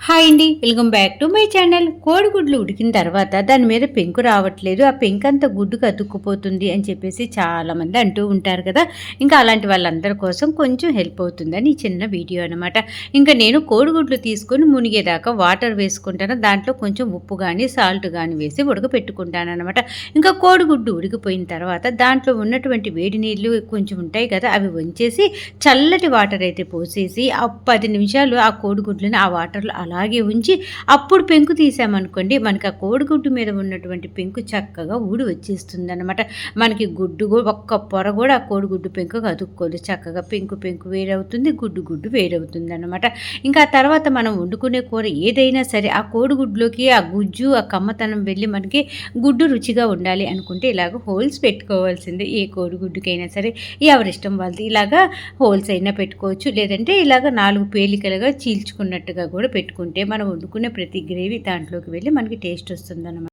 Hi అండి welcome back to my channel. కోడిగుడ్లు ఉడికిన తర్వాత దాని మీద పెంకు రావట్లేదు. ఆ పెంకు అంతా గుడ్డుకు అతుక్కుపోతుంది అని చెప్పేసి చాలామంది అంటూ ఉంటారు కదా. ఇంకా అలాంటి వాళ్ళందరి కోసం కొంచెం హెల్ప్ అవుతుందని ఈ చిన్న వీడియో అనమాట ఇంకా నేను కోడిగుడ్లు తీసుకొని మునిగేదాకా వాటర్ వేసుకుంటాను. దాంట్లో కొంచెం ఉప్పు కానీ సాల్ట్ కానీ వేసి ఉడకపెట్టుకుంటాను అనమాట ఇంకా కోడిగుడ్డు ఉడికిపోయిన తర్వాత దాంట్లో ఉన్నటువంటి వేడి నీళ్ళు కొంచెం ఉంటాయి కదా అవి వంచేసి చల్లటి వాటర్ అయితే పోసేసి ఆ పది నిమిషాలు ఆ కోడిగుడ్లను ఆ వాటర్లో అలాగే ఉంచి అప్పుడు పెంకు తీసామనుకోండి మనకి ఆ కోడిగుడ్డు మీద ఉన్నటువంటి పెంకు చక్కగా ఊడి వచ్చేస్తుంది అనమాట మనకి గుడ్డు ఒక్క పొర కూడా ఆ కోడిగుడ్డు పెంకు కదుక్కోదు చక్కగా పెంకు పెంకు వేరవుతుంది గుడ్డు గుడ్డు వేరవుతుంది అనమాట ఇంకా ఆ తర్వాత మనం వండుకునే కూర ఏదైనా సరే ఆ కోడిగుడ్లోకి ఆ గుజ్జు ఆ కమ్మతనం వెళ్ళి మనకి గుడ్డు రుచిగా ఉండాలి అనుకుంటే ఇలాగ హోల్స్ పెట్టుకోవాల్సిందే. ఏ కోడిగుడ్డుకైనా సరే ఎవరిష్టం వాళ్ళది ఇలాగా హోల్స్ అయినా పెట్టుకోవచ్చు. లేదంటే ఇలాగ నాలుగు పేలికలుగా చీల్చుకున్నట్టుగా కూడా పెట్టుకుంటే మనం వండుకునే ప్రతి గ్రేవీ దాంట్లోకి వెళ్ళి మనకి టేస్ట్ వస్తుందన్నమాట.